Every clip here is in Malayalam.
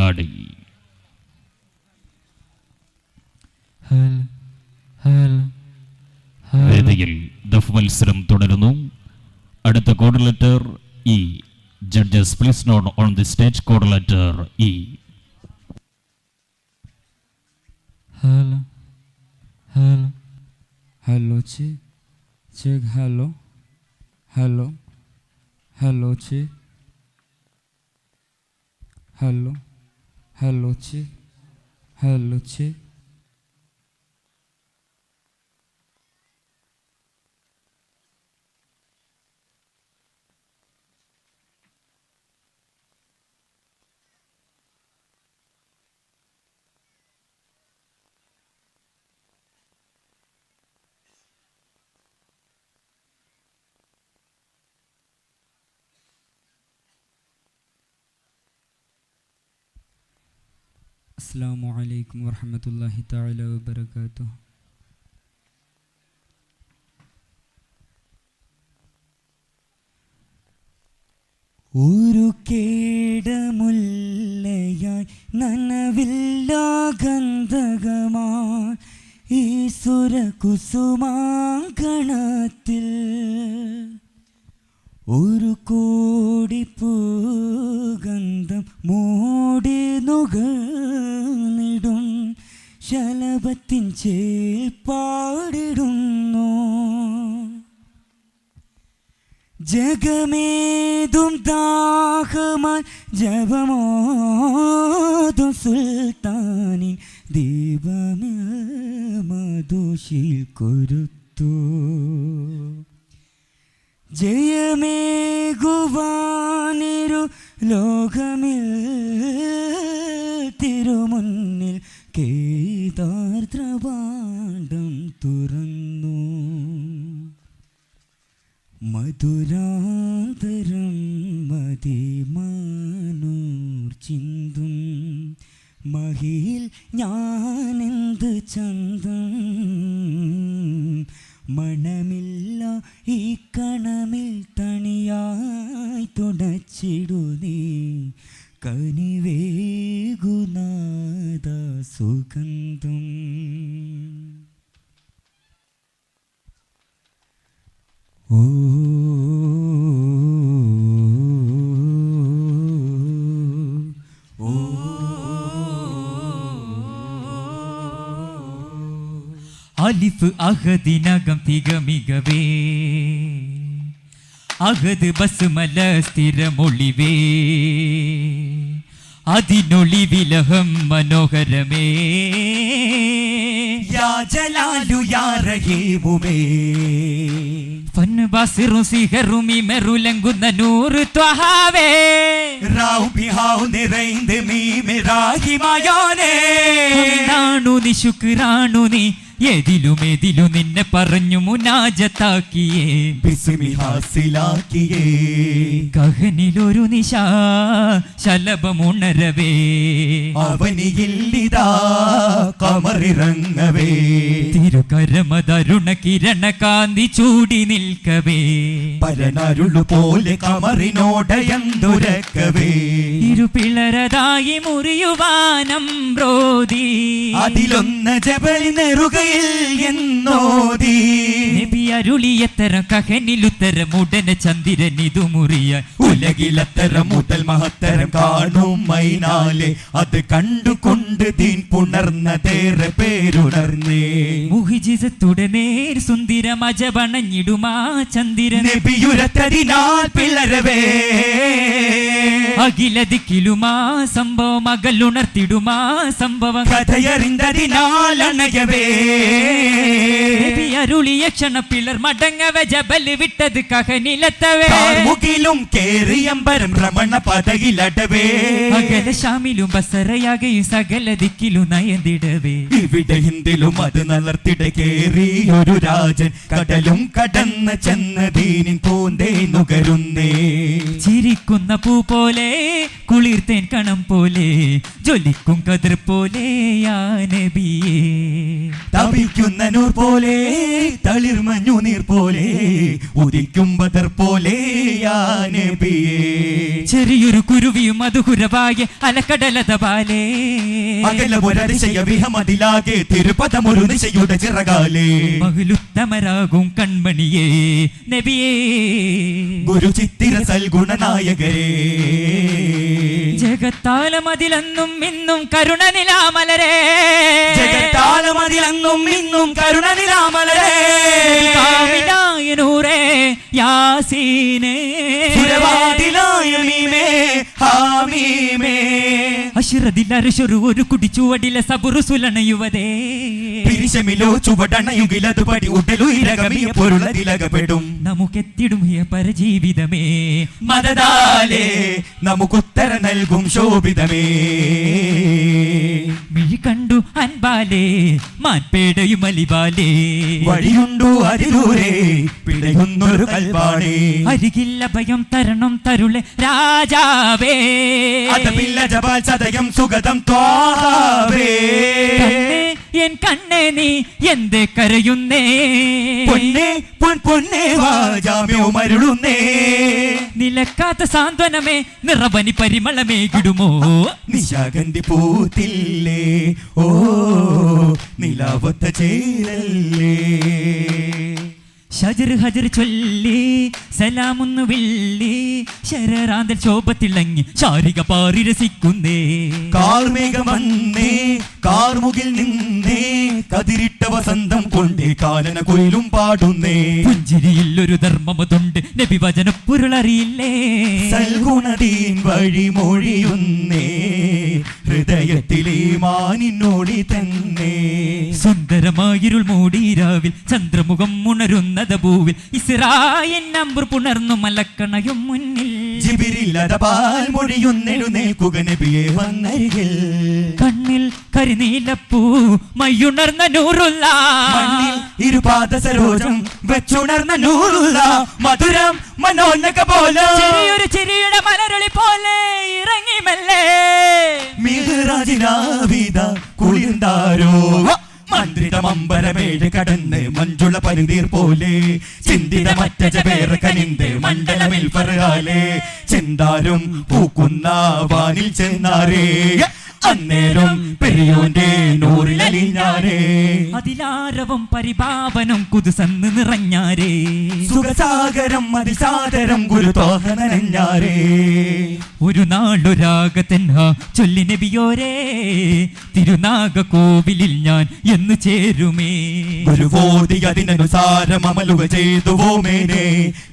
ഹൽ വേദിയിൽ ദഫ് മത്സരം തുടരുന്നു. അടുത്ത code letter E. Judges please note on the stage code letter E. Hello hello hello ചെ ചെക്ക് ഹലോ. ഹലോ ഹലോ ചി. ഹലോ. ഹലോ ചെ ഹലോ ചെ അസ്സാം വലൈക്കും വർഹമത്തല്ലാഹി താല വബറകാതുഹു. ഒരു കേടമുല്ലയായി നനവില്ലാ ഗന്ധകമായി ഈശ്വര കുസുമാങ്കണത്തിൽ ഒരു കോടി പൂഗന്ധം മൂടി നുകിടും ശലഭത്തിൻ ചേപ്പാടിടുന്നു ജഗമേതും ദാഹമാൻ ജപമോതും സുൽത്താനിൻ ദീപമേ മധുശീൽ കൊരുത്തു. ജയമേകുവാനിരു ലോകമിൽ തിരുമുന്നിൽ കേദാർദ്രപാണ്ഡം തുറന്നു. മധുരാതരം മതിമാനൂർ ചിന്തും മഹിയിൽ ഞാനെന്ത് ചന്തം മണമില്ല ഈ കണമിൽ തണിയായി തുടച്ചിടു നീ. കനിവേകുനാദ സുഗന്ധം. ഓ അഹദിനകം തികമികവേ. അഹദ് ബസ്മല സ്ഥിരമൊളിവേ. അതിനൊളിവിലഹം മനോഹരമേ. യാ ജലാലു യാ റഹീമുമേ. ഫന്ന് ബസിറും സിഹറും ഇമരുലങ്കുന്ന നൂറ് ത്വഹാവേ. റാവു ബിഹാവു നിറൈந்து മീമിറാഹിമായോനേ. നാണു നീ ശുക്രാണു നീ എതിലും എതിലും നിന്നെ പറഞ്ഞു മുനാജത്താക്കിയേ. ഹാസിലാക്കിയേ കഹനിലൊരു നിശ ശലഭമുണരവേ. അവനിയില്ലിതാ കമറിറങ്ങവേ. തിരുകരമതരുണ കിരണ കാന്തി ചൂടി നിൽക്കവേ. പരനരുളു പോലെ കമറിനോടയന്തുരക്കവേ. ഇരുപിളരതായി മുറിയുവാനം ബ്രോതി. അതിലൊന്ന് ജബലി നെറുകയിൽ എന്നോതി നബി അരുളിയത്തരം കഹനിലുത്തരം ഉടനെ ചന്ദ്രൻ ഇതു മുറിയ. ഉലകിലത്തരം മുതൽ മഹത്തരം കാണും മൈനാലെ. അത് കണ്ടുകൊണ്ട് തീൻ പുണർന്നതേറെ പേരുണർന്നേ. മുഹിജിതത്തുടനെ സുന്ദരം അജബണഞ്ഞിടുമാ ചന്ദ്രൻ. നബിയുരത്തതിനാൽ പിളരവേ. അഖില ദിക്കിലുമാ സംഭവം അകലുണർത്തിടുമാ സംഭവം. കഥയറിന്തതിനാൽ അണയവേ. അരുളിയ ക്ഷണപ്പിളർ മടങ്ങവെ ജബൽ വിട്ടത് കഹനിലെത്തവേ. മുകിലും കേറിയമ്പരം രമണ പതകിലടവേ അകല ശാമിലും ബസറയാകയും സകല ദിക്കിലും നയന്തിടവേ. ഇവിടെ ഹിന്ദിലും അത് നലർത്തിട കേറി ഒരു രാജൻ കടലും കടന്ന് ചെന്നതീനിൻ പൂന്തേ നുകരുന്നേ. ചിരിക്കുന്ന പൂ പോലെ കുളിർത്തേൻ കണം പോലെ ജ്വലിക്കും കതിർ പോലെ യാ നബിയേ. തപിക്കുന്ന നൂർ പോലെ തളിർമഞ്ഞു നീർ പോലെ ഉദിക്കും ബദർ പോലെ ചെറിയൊരു കുരുവിയും മധുഹുരവായ അലക്കടലത പാലേ. അകല ഒരതിശയ വിഹമതിലാകെ തിരുപദമൊരു നിശയുടെ ചിറകാലേ. മകളുത്തമരാകും കൺമണിയേ നബിയേ. ഗുരു ചിത്തിര സൽഗുണനായകരേ ജഗത്താലമതിലെന്നും ഇന്നും കരുണ നിലാമലരേ ജഗത്താലമതിലെന്നും ഇന്നും കരുണ നിരാമലേ യാസീനേ. ഹാമീമേ. അശിറതിലരശൊരു ഒരു കുടിച്ചുവടിലെ സബുറു സുലണയുവതേ പിരിശമിലോ ചുവടണയുകിലതു പടി ഉടലുയിരകമിയ പൊരുളതിലകപ്പെടും നമുക്കെത്തിടും പരജീവിതമേ. മതദാലേ നമുക്കുത്തര നൽകും ശോഭിതമേ. മിഴി കണ്ടു അൻപാലേ മാൻപേടയും അലിബാലേ വഴിയുണ്ടു അതിദൂരെ പിടയുന്നൊരു കൽവാണേ അരികില്ല ഭയം തരണം തരുളെ രാജാവേ. അതമില്ല ജപാൽ സദയം സുഗതം ത്വാവേ. എൻ കണ്ണേ നീ എന്തേ കരയുന്നേ? പൊന്നെ പൊൻ പൊന്നെ വാജാമ്യോ മരുളുന്നേ നിലക്കാത്ത സാന്ത്വനമേ നിറവനി പരിമളമേകിടുമോ നിശാഗന്ധി പൂത്തില്ലേ? ഓ നിലാവത്ത ചേരല്ലേ? ഷജർ ഹജർ ചൊല്ലി സലാമൊന്നു വിള്ളി. ശരറാന്തൽ ശോഭത്തിളങ്ങി. ശാരിക പാറി രസിക്കുന്നേ. കാർമേഘം കാർമുകിൽ നിന്നേ. കതിരിട്ട വസന്തം കൊണ്ടേ കാലന കൊയിലും പാടുന്നേ. പുഞ്ചിരിയിൽ ഒരു ധർമ്മമതുണ്ട്. നബി വചന സൽഗുണതീൻ വഴി മൊഴിയുന്നേ. ഹൃദയത്തിലെ മാനിന്നോടി തന്നെ. സുന്ദരമായിരുൾ മൂടിരാവിൽ ചന്ദ്രമുഖം ഉണരുന്നത് ഭൂവിൽ ഇസ്രായൻ നമ്പർ പുണർന്നു മലക്കണയും മുന്നിൽ. ജിബിരില്ലാതെ പാൽ മൊഴിയുന്നെഴുന്നേൽക്കുക നബിയെ വന്നരികിൽ. കണ്ണിൽ കരിനീലപ്പൂ മയ്യുണർന്ന നൂറുള്ള. ഇരുപാദ സരോജം വെച്ചുണർന്ന നൂറുള്ള. മധുരം മനോന്നക പോലെ. ചെറിയൊരു ചിരിയുടെ മലരളി പോലെ ഇറങ്ങി മെല്ലെ. മിഹ്റാജിനാവിത കുളിർந்தாരോ മമ്പരമേഴ് കടന്ന് മഞ്ജുള പരിതീർ പോലെ ചിന്തിത മറ്റജ പേർ കനിന്ത് മണ്ഡലമിൽ പറയാലേ ചെന്താരും പൂക്കുന്ന വാനിൽ ചെന്നാരേ. അന്നേരം പെരിയോന്റെ നൂറിലലിഞ്ഞാരേ അതിലാരവം പരിഭാവനം കുതിസന്ന് നിറഞ്ഞാരേ. സുഖസാഗരം അതിസാദരം ഗുരുതോഹനഞ്ഞാരേ ഒരു നാളൊരാഗത്തന്ന ചൊല്ലി നബിയോരേ തിരുനാഗ കോവിലിൽ ഞാൻ എന്ന് ചേരുമേ. ഗുരുവോതി അതിനനുസാരം അമലുക ചെയ്തുവോ മേനെ.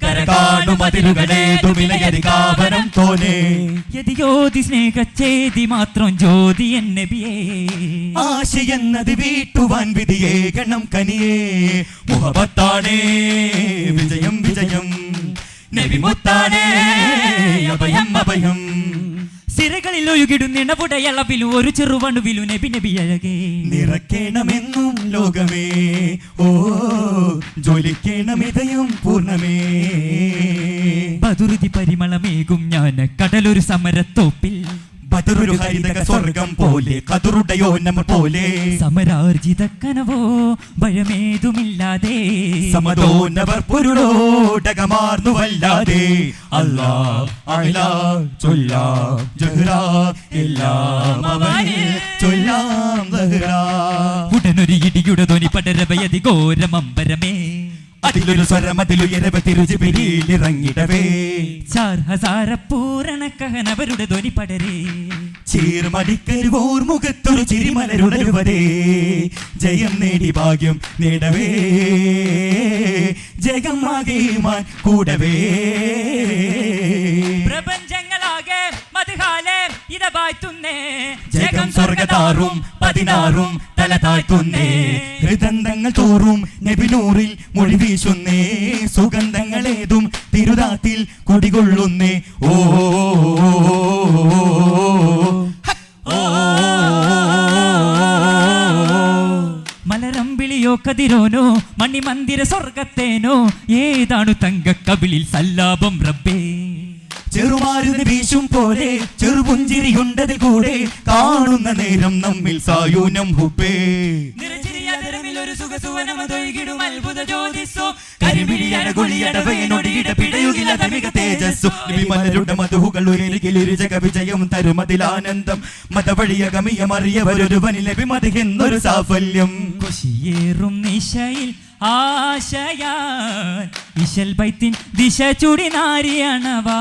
കരകാണും അതിരുകളേതു വിലയരികാവനം തോനെ. യതിയോതി സ്നേഹച്ചേതി മാത്രം ജ്യോതി എൻ നബിയേ. ആശയെന്നത് വീട്ടുവാൻ വിധിയേ. ഗണം കനിയേ. മുഹബത്താണേ. വിജയം വിജയം. നബിമുത്താണേ അഭയം അഭയം. സിരകളിൽ ഒഴുകിടും നിണവുടയളവിലും ഒരു ചെറുവണുവിലും നബി നബി അഴകേ. നിറക്കേണമെന്നും ലോകമേ. ഓ ജ്വലിക്കേണമിതയും പൂർണമേ പതുരുതി പരിമളമേകും ഞാൻ കടലൊരു സമരത്തോപ്പിൽ. ബദറൊരു ഹരിതക സ്വർഗം പോലെ കതുറുടയോ നമ്മൾ പോലെ സമരാർജിത കനവോ ഭയമേതുമില്ലാതെ. സമതോന്നവർ പൊരുളോടകമാർന്നു വല്ലാതെ അല്ലാ അല ചൊല്ലാം ജഹ്റ എല്ലാം അവനിൽ ചൊല്ലാം ദഹ്റ. ഉടനൊരു ഇടിയുടെ ധ്വനി പടരവയതി ഘോരമമ്പരമേ. അതിലൊരു സ്വരം അതിലുയരവ തിരുജിപിരിയിലിറങ്ങിടവേ ചാർ ഹസാര പൂരണ കഹനവരുടെ ധ്വനി പടരേ. ചീർമടിക്കരുവോർ മുഖത്തൊരു ചിരിമലരുടരുവരേ ജയം നേടി ഭാഗ്യം നേടവേ. ജഗമാകേമാൻ കൂടവേ. കൂടവേ പ്രപഞ്ചങ്ങളാകെ മധുകാലേ ഇത വാഴ്ത്തുന്നേ ജഗം സ്വർഗതാറും പതിനാറും തല താഴ്ത്തുന്നേ ഹൃദന്തങ്ങൾ തോറും നബിനൂറിൽ മൊഴി വീശുന്നേ സുഗന്ധങ്ങളേതും തിരുതാത്തിൽ കുടികൊള്ളുന്നേ ഓ മലരമ്പിളിയോ കതിരോനോ മണിമന്ദിര സ്വർഗത്തേനോ ഏതാണു തങ്ക കവിളിൽ സല്ലാപം റബ്ബേ ചെറുമാരുന്ന് വീശും പോലെ ചെറുപുഞ്ചിരിയുണ്ടതിൽ കൂടെ കാണുന്ന നേരം നമ്മിൽ സായൂനം ഹുപ്പേ നിറചിരിയതരമിൽ ഒരു സുഖസുവനമതൊഴുകിടും അത്ഭുത ജ്യോതിസ്സോ. കരിമിഴിയട ഗുളിയടവയനൊടിയിട പിടയുകില ധമിക തേജസ്സു. വിമലരുടെ മധുഹുകൾ തരുമതിലാനന്ദം സാഫല്യം. കൊശിയേറും നിശയിൽ ആശയാൻ ഇശൽ ബൈത്തിൻ ദിശ ചുടി നാരിയണവാ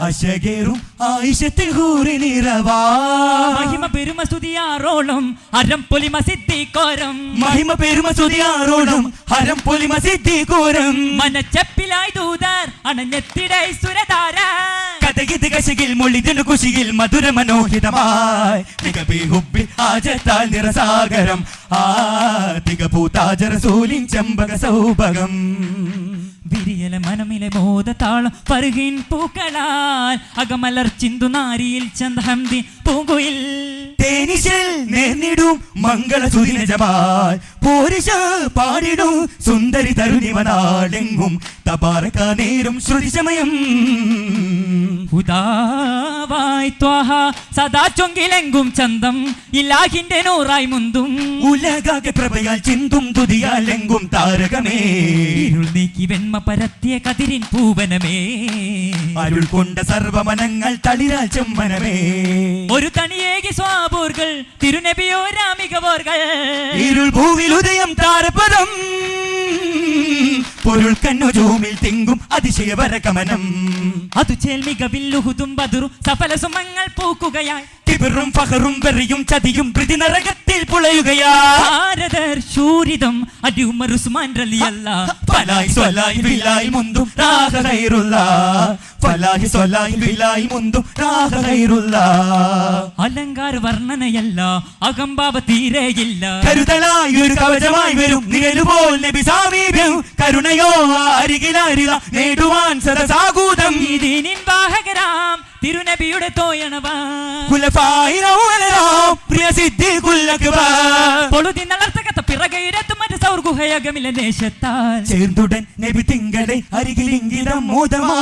അശകേറും ആയിഷത്തിൽ ഹൂറി നിറവാ. മഹിമ പെരുമ സ്തുതിയാറോളം അരം പൊലിമ സിദ്ധിക്കോരം മഹിമ പെരുമ സുതിയാറോടും ഹരം പൊലിമ സിദ്ധികോരം മനച്ചപ്പിലായി ദൂതർ അണഞ്ഞെത്തിടൈ സുരധാര കഥകിത് കശകിൽ മൊളിതിനു കുശിയിൽ മധുര മനോഹിതമായി. തികപി ഹുബി ആജത്താൽ നിറസാഗരം. ആ തികപൂ താജര റസൂലിൻ ചെമ്പക സൗഭകം വിരിയല മനമിലെ ബോധത്താളം പരുകിൻ പൂക്കളാൽ അകമലർ ചിന്തു നാരിയിൽ ചന്ദഹംതി പൂങ്കുയിൽ. തേനിശൽ നേർന്നിടും മംഗള സുദിനജമാൽ പോരിശ പാടിടും സുന്ദരി തരുണിവനാടെങ്ങും തപാറക നേരും ശ്രുതിശമയം. ഉദാവായി ത്വാഹ സദാ ചൊങ്കിലെങ്കും ചന്തം. ഇല്ലാഹിന്റെ നൂറായി മുന്തും. ഉലകാകെ പ്രഭയാൽ ചിന്തും തുതിയാലെങ്കും താരകമേ. ഇരുൾ നീക്കി വെണ്മ പരത്തിയ കതിരിൻ പൂവനമേ. അരുൾ കൊണ്ട സർവമനങ്ങൾ തളിരാൽ ചെമ്മനമേ. ഒരു തണിയേകി സ്വാപൂർകൾ തിരുനബിയോ രാമികവോർകൾ ഇരുൾ ഭൂവിൽ ഉദയം താരപദം. പൊരുൾ കണ്ണുജൂമിൽ തിങ്കും അതിശയവരകമനം അതു ചേൽമിക വില്ലുഹുതും ബദുറു സഫല സുമങ്ങൾ പൂക്കുകയായി. കിബിറും ഫഹറും വെറിയും ചതിയും പ്രതി നരകത്തിൽ പുളയുകയാ. ഭാരതർ ശൂരിതം അടിയുമർ ഉസ്മാൻ റലിയല്ല. പലായി സ്വലായി വിലായി മുന്തു രാഹ ഖൈറുള്ള ഫലാഹി സ്വലാഹി ബിലായി മുന്തു രാഹ ഖൈറുള്ള അലങ്കാര വർണനയല്ല അകമ്പാവ തീരെയില്ല. കരുതലായി ഒരു കവചമായി വരും നിഴലുപോൽ നബി സാമീപ്യം. കരുണയോ അരികിലാരിക നേടുവാൻ സദസാകൂതം ദീനിൻ വാഹകരാം തിരുനബിയുടെ തോയണവാ. കുലഫായിരൗലരാം പ്രിയ സിദ്ധി കുല്ലക്ബാർ പൊളുതി നളർത്തകത്ത പിറകയിരത്തും മറ്റു ഗുഹയകമില്ല ദേശത്താൽ. ചേർന്നുടൻ നബി തിങ്കളെ അരികിലിംഗിതം മോദമാ.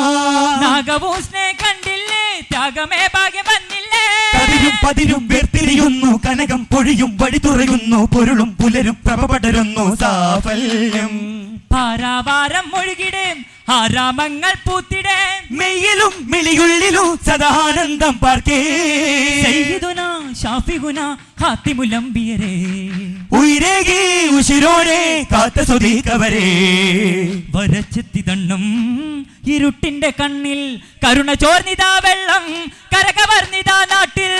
സ്നേ കണ്ടില്ലേ ത്യാഗമേ ഭാഗ്യം വന്നില്ലേ? കതിരും പതിരും വേർതിരിയുന്നു കനകം പൊഴിയും വഴി തുറയുന്നു പൊരുളും പുലരും പ്രഭ പടരുന്നു സാഫല്യം. പാരാവാരം ഒഴുകിടേ ആരാമങ്ങൾ പൂത്തിടേ. മെയ്യിലും മിളിയുള്ളിലും സദാനന്ദം പാർക്കേ. സയ്യിദുന ഷാഫിഗുന ഹാത്തിമുലംബിയരേ. ഉയരേകി ഉശിരോരെ കാത്ത സുദീകവരേ വരച്ചെത്തി തണ്ണും ഇരുട്ടിന്റെ കണ്ണിൽ കരുണ ചോർന്നിതാ വെള്ളം കരകവർന്നിതാ നാട്ടിൽ.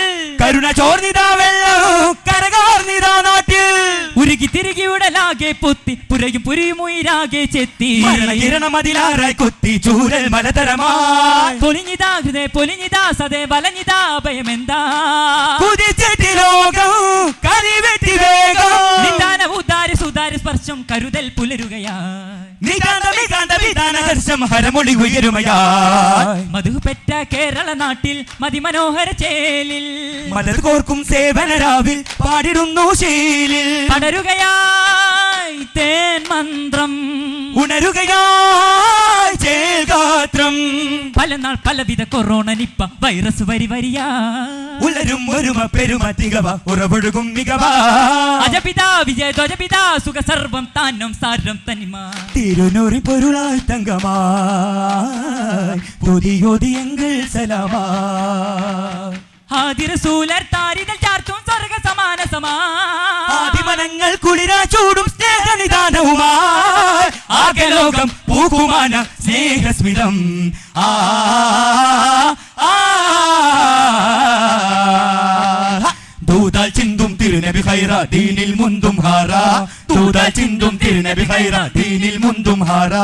കരുണ ചോർന്നിതാ വെള്ളം കരകവർന്നിതാ ഉരുകി തിരികി ഉടലാകെ പൊത്തി പുരയും പുരിയും ഉയരാകെ ചെത്തി. മരണമതിലാറായി കൊത്തി ചൂരൽ മലതരമായി പൊലിഞ്ഞിതാ ഹൃദയ പൊലിഞ്ഞിതാ സദേ വലഞ്ഞിതാ ഭയമെന്താ കുതിച്ചെട്ടി ലോകം കരിവെട്ടി വേഗം. നിദാന ഉദാര സുതാര സ്പർശം കരുതൽ പുലരുകയാ. നികാന്ത വികാന്ത വിധാന ഹരമൊളി ഉയരുമയായി മധു പെറ്റ കേരള നാട്ടിൽ മതിമനോഹര ചേലിൽ. മലത് കോർക്കും സേവനരാവിൽ പാടിടുന്നു ശീലിൽ. പടരുകയായി തേൻ മന്ത്രം. ഉണരുകയായി ചേൽഗാത്രം പല നാൾ പലവിധ കൊറോണ നിപ്പ വൈറസ് വരി വരിയാ. ഉലരും ഒരുമ പെരുമ തികവ ഉറവൊഴുകും മികവ. അജപിതാ വിജയ ധ്വജപിതാ സുഖ സർവം താനം സാരം തനിമ. തിരുനൂറി പൊരുളാൽ തങ്കമായി പൊതിയൊതി എങ്കിൽ താരികൾ ആദിരസൂലർ ചാർത്തും സ്വർഗ സമാന സമാദിമനങ്ങൾ കുളിരാ ചൂടും സ്നേഹനിദാനവുമായി. ആകെ ലോകം പൂക്കുമാന സ്നേഹസ്മിതം. ആ. ദൂതാൽ ചിന്തും തിരുനബി ഹൈറ ദീനിൽ മുന്തും ഹാറ. ദൂതാൽ ചിന്തും തിരുനബി ഹൈറ ദീനിൽ മുന്തും ഹാറ.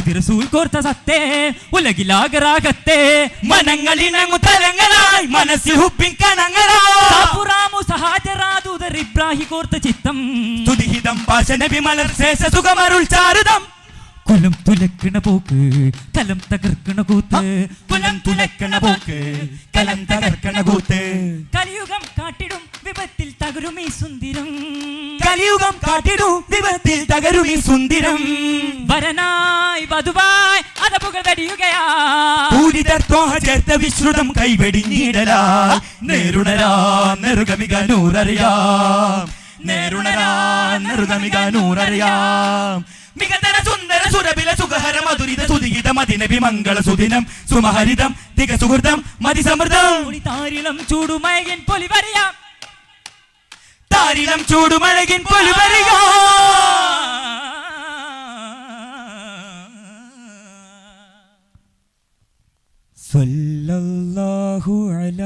ഇതിരസൂൽ കോർത്ത സത്തേ ഉലകിലാകരാകത്തെ. മനങ്ങളിണങ്ങു തലങ്ങളായി മനസ്സിൽ ഹുപ്പിൻ കണങ്ങളായി. സഹാജരാദൂതർ ഇബ്രാഹി കോർത്ത ചിത്തം. തുതിഹിതം പാശനബി മലർ ശേഷ സുഖമരുൾ ചാരുതം. കുലം തുലക്കണ പോക്ക് കലം തകർക്കണ കൂത്ത്. കുലം തുലക്കണ പോക്ക് കലം തകർക്കണ കൂത്ത്. കലിയുഗം കാട്ടിടും തകരും ഈ സുന്ദരം. കലിയുഗം കാട്ടിടൂ ദിവത്തിൽ തകരും ഈ സുന്ദരം. വരനായി വധുവായി അതപുകൾ വെടിയുകയാ പൂരിതർ ത്വാഹ ചേർത്ത വിശ്രുതം കൈവെടിഞ്ഞിടലാ. നേരുണരാ നെറുകമിക നൂററിയാം. നേരുണരാൻ നറുതമിക നൂററിയാം. മികതര സുന്ദര സുരബില സുഖഹര മധുരിത സുതികിത മതിനബി മംഗള സുദിനം. സുമഹരിതം തികസുഹൃതം മതിസമൃതം. താരിളം ചൂടുമയകിൻ പൊലിവറിയാം. താരിളം ചൂടുമഴകിൻ പൊലുവരിക സല്ലല്ലാഹു അല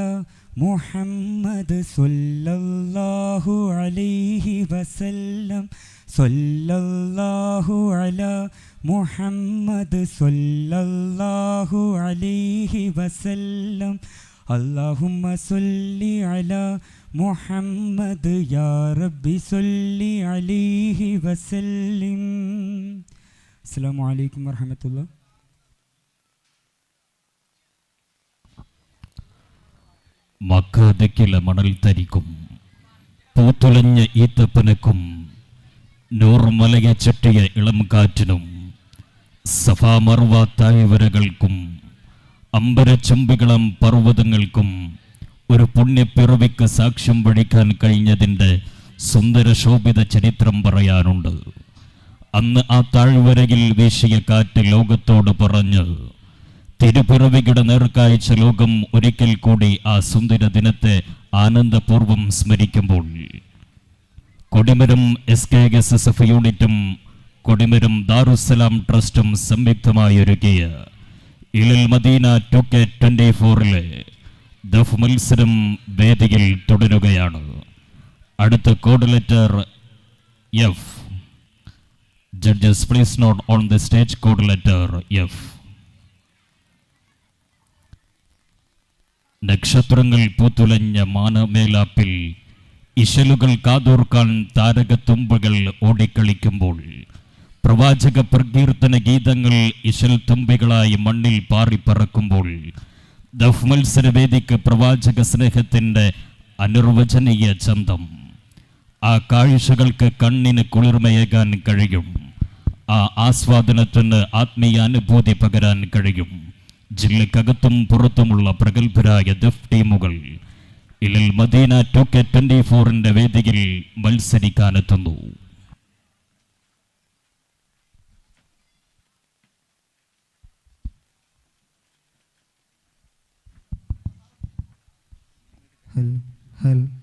മുഹമ്മദ് സല്ലല്ലാഹു അലൈഹി വസല്ലം. സല്ലല്ലാഹു അല മുഹമ്മദ് സല്ലല്ലാഹു അലൈഹി വസല്ലം. അല്ലാഹുമ്മ സല്ലി അല മുഹമ്മദ് യാ റബ്ബി സൊല്ലി അലിഹി വസല്ലിം. അസ്സാം വലൈക്കും വർഹമത്തുള്ള മക്കാതയ്ക്കില മണൽ തരിക്കും പൂത്തുലഞ്ഞ ഈത്തപ്പനക്കും നൂർമലയെ ചുറ്റിയ ഇളം കാറ്റിനും സഫാമർവ അമ്പര അമ്പരച്ചുംബികളം പർവതങ്ങൾക്കും ഒരു പുണ്യപ്പിറവിക്ക് സാക്ഷ്യം വഹിക്കാൻ കഴിഞ്ഞതിന്റെ സുന്ദര ശോഭിത ചരിത്രം പറയാനുണ്ട്. അന്ന് ആ താഴ്വരയിൽ വീശിയ കാറ്റ് ലോകത്തോട് പറഞ്ഞ് തിരുപ്പിറവിയുടെ നേർക്കാഴ്ച ലോകം ഒരിക്കൽ കൂടി ആ സുന്ദര ദിനത്തെ ആനന്ദപൂർവം സ്മരിക്കുമ്പോൾ. കൊടിമരം S K S S F യൂണിറ്റും കൊടിമരം ദാറുസലാം ട്രസ്റ്റും സംയുക്തമായി ഒരുക്കിയ Ilal Madina two K twenty ഫോറിലെ ദഫ് മത്സരം വേദിയിൽ തുടരുകയാണ്. അടുത്ത code letter F judges please note on the stage code letter F നക്ഷത്രങ്ങൾ പൂത്തുലഞ്ഞ മാനമേലാപ്പിൽ ഇശലുകൾ കാതോർക്കാൻ താരകത്തുമ്പുകൾ ഓടിക്കളിക്കുമ്പോൾ പ്രവാചക പ്രകീർത്തന ഗീതങ്ങൾ ഇശൽ തുമ്പികളായി മണ്ണിൽ പാറിപ്പറക്കുമ്പോൾ ദഫ് മത്സരവേദിക്ക് പ്രവാചക സ്നേഹത്തിന്റെ അനിർവചനീയ ചന്തം. ആ കാഴ്ചകൾക്ക് കണ്ണിന് കുളിർമയേകാൻ കഴിയും. ആ ആസ്വാദനത്തിന് ആത്മീയ അനുഭൂതി പകരാൻ കഴിയും. ജില്ലക്കകത്തും പുറത്തുമുള്ള പ്രഗത്ഭരായ ദഫ് ടീമുകൾ ഇലൽ മദീന ടു കെ ട്വന്റി ഫോറിന്റെ വേദിയിൽ മത്സരിക്കാനെത്തുന്നു. help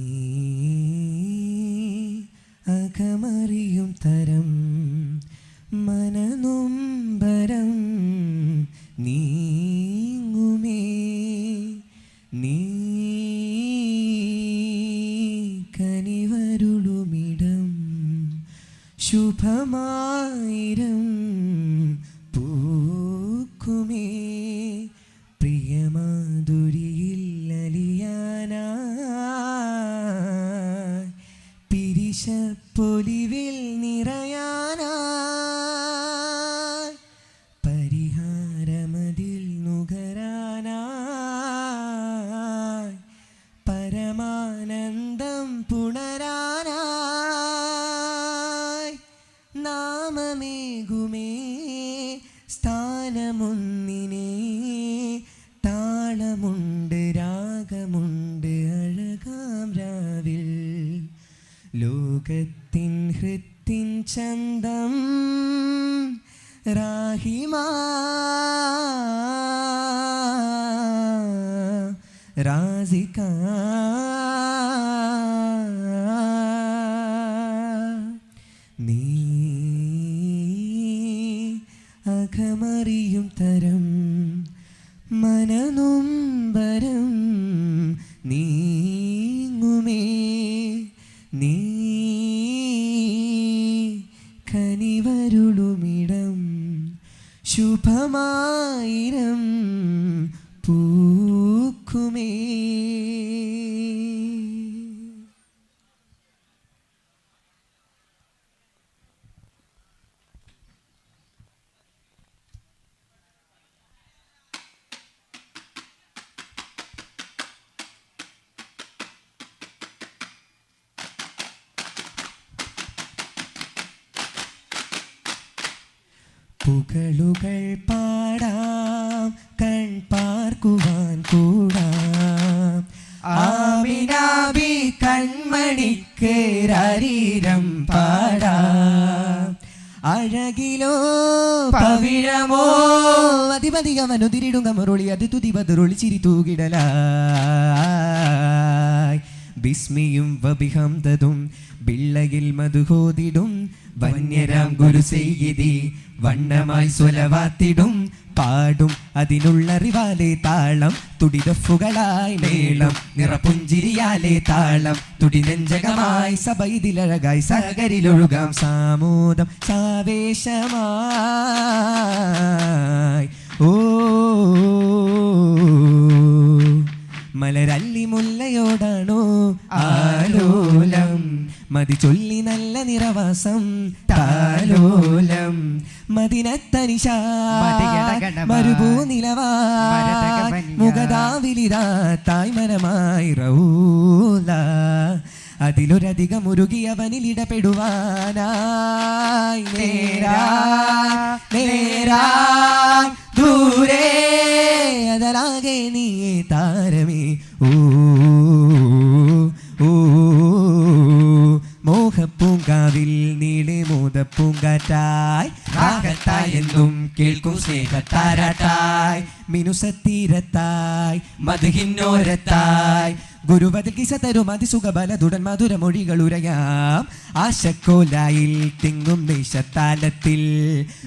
mamãe, mia, ശുഭമായിരം പൂക്കുമേ. അതിപതികം അനുതിരിടും കമറുളി അത് തുതി ബദറുളി ചിരി തൂകിടലായ് ബിസ്മിയും വബിഹംതതും ബിള്ളയിൽ മധുഹോതിടും. വന്യരാം ഗുരു ചെയ്യതി വണ്ണമായി സ്വലവാത്തിടും. പാടും അതിനുള്ള റിവാലെ താളം. തുടിതഫുകളായി മേളം. നിറപുഞ്ചിരിയാലെ താളം. തുടിനെഞ്ചകമായി സഭയിതിലഴകായി സഹകരിലൊഴുകാം. സാമോദം സാവേശമായി ഓ മലരല്ലി മുല്ലയോടാണോ ആലോലം? മതി ചൊല്ലി നല്ല നിറവാസം താലോലം. മദിനത്തനിശ മരുഭൂ നിലവായി മുഖതാവിലിതാ തായ്മനമായി റൗല. അതിലൊരധികം ഉരുകിയവനിൽ ഇടപെടുവാനായി. നേരാ നേരാ ദൂരെ അതലാകെ നീ താരമേ. ഓ ഓ മോഹപ്പൂങ്കാവിൽ നീളെ മോദപ്പൂങ്കാറ്റായി. രാഗത്തായി എന്നും കേൾക്കും സ്നേഹത്താരാട്ടായി. മിനുസത്തീരത്തായി മധുഹിന്നോരത്തായി. ഗുരുവതിൽ കിസ തരും മധുര മൊഴികൾ ഉരയാം. ആശക്കോലായിൽ തിങ്ങും ദേശത്താലത്തിൽ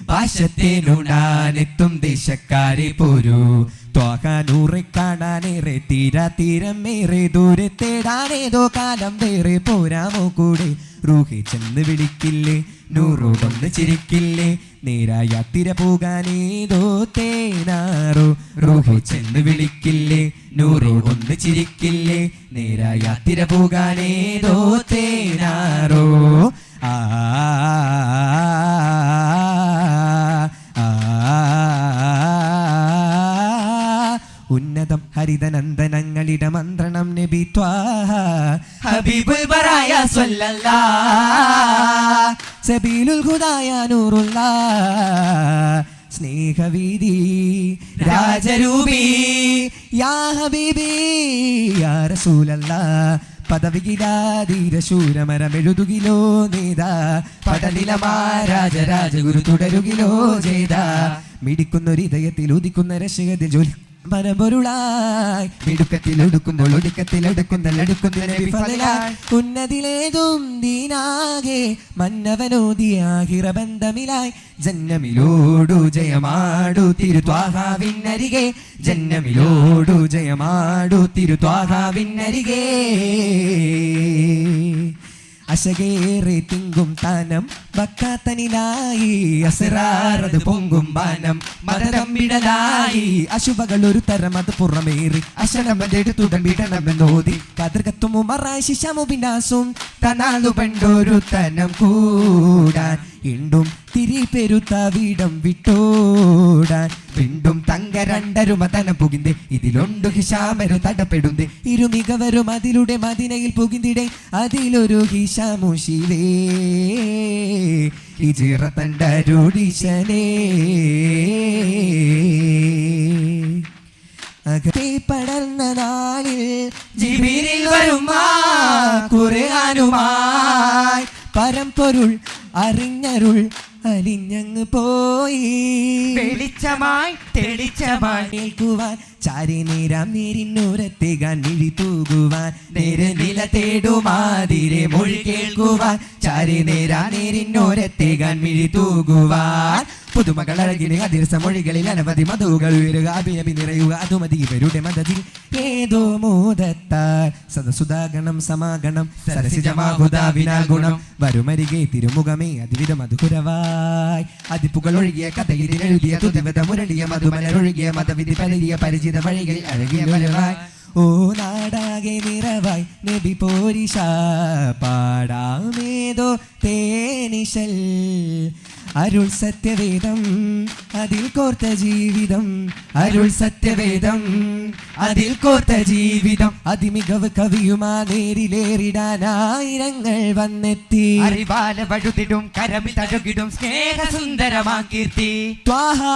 ഭാഷത്തിനുണാനെത്തും ദേശക്കാരെ പോരൂ. ത്വാഹാനൂറെ കാണാനേറെ തീരാ തീരം ഏറെ ദൂരെ തേടാനേതോ കാലം വേറെ പോരാമോ കൂടെ. റൂഹി ചെന്ന് വിളിക്കില്ലേ? നൂറോടൊന്ന് ചിരിക്കില്ലേ? നേരായ തിര പോകാനേതോ തേനാറോ റൂഹി ചെന്ന് വിളിക്കില്ലേ നൂറോടൊന്ന് ചിരിക്കില്ലേ നേരായാത്തിര തിര പോകാനേതോ തേനാറോ ആ ഉന്നതം ഹരിതനന്ദനങ്ങളിട മന്ത്രണം നബി ത്വാഹ ഹബീബുൽ ബറായ സ്വല്ലല്ലാ സബീലുൽ ഹുദായ നൂറുള്ള സ്നേഹവീതി രാജരൂപി. യാ ഹബീബി യാ റസൂലല്ലാ. പദവികിലാധീരശൂരമരമെഴുതുകിലോ നേത പടലിലമാ രാജരാജഗുരു തുടരുകിലോ ചെയ്ത മിടിക്കുന്നൊരു ഹൃദയത്തിൽ ഉദിക്കുന്ന രക്ഷകത്തിൽ ജോലി ഒടുക്കത്തിൽ എടുക്കുന്ന എടുക്കുന്ന ഉന്നതിലേതും ദീനാകെ മന്നവനോദിയാഹിറ ബന്ധമിലായി ജന്നമിലോടു ജയമാടു തിരുത്വാഹാവിന്നരികെ. ജന്നമിലോടു ജയമാടു തിരുത്വാഹാവിന്നരികെ. അശകേറെ തിങ്കും താനം വക്കാത്തനിലായി അസറാറത് പൊങ്കും ബാനം മതരമ്മിടലായി അശുഭകൾ ഒരു തരം അത് പുറമേറി അശനമെടുത്തുടൻ തുടമ്പിടണമെന്നോതി കതിർകത്തുമു മറായി ശിശമുബിനാസും തനാളു പെണ്ടൊരു തനം കൂടാൻ ഇണ്ടും തിരി പെരുത്ത വീടം വിട്ടോടാൻ തങ്ക രണ്ടരും തന പുകിന്തെ. ഇതിലൊണ്ടു ഹിഷാമരു തടപ്പെടുന്ത്. ഇരുമികവരും അതിലൂടെ മദിനയിൽ പുകിന്തിടെ. അതിലൊരു ഹിഷാമു ശിവേ ഹിജിറ തണ്ടരുടിശനേ പടർന്ന നാളിൽ ജിബിരിൽ വരുമാ ഖുർആനുമായി പരമ്പൊരുൾ അറിഞ്ഞരുൾ അലിഞ്ഞങ്ങ് പോയി. തെളിച്ചമായി തെളിച്ചമായി. നിൽക്കുവാൻ ചാരി നേരാം നേരിന്നൂരത്തേകാൻ മിഴി തൂകുവാൻ. നേരെ നില തേടുമാതിരെ മൊഴി കേൾക്കുവാൻ. ചാരി നേരാം നേരിന്നോരത്തേകാൻ മിഴി തൂകുവാൻ. പുതുമകൾ അഴകിലെ അതിർസമൊഴികളിൽ അനവധി മധുകൾ ഉയരുക അഭിനവി നിറയുക അതുമതി ഇവരുടെ മതത്തിൽ. ഏതോ മോദത്താൽ സദസുധാഗണം സമാഗണം സരസിജമാകുതാവിനാൽ ഗുണം. വരുമരികെ തിരുമുഖമേ അതിവിധ മധുരവായി അതിപ്പുകൾ ഒഴുകിയ കഥയിൽ എഴുതിയ തുതിവിധ മുരളിയ മധുമലൊഴുകിയ മതവിധി പലരിയ പരിചിത വഴികൾ അഴകിയ വരവായി. ഓ നാടാകെ നിറവായി നബി പോരിഷ പാടാമേതോ തേനിശൽ. അരുൾ സത്യവേദം അതിൽ കോർത്ത ജീവിതം. അരുൾ സത്യവേദം അതിൽ കോർത്ത ജീവിതം. അതിമികവ് കവിയുമാ നേരിലേറിടാനായിരങ്ങൾ വന്നെത്തി. അറിവാല വഴുതിടും കരമി തഴുകിടും സ്നേഹസുന്ദരമാ കീർത്തി ത്വാഹാ.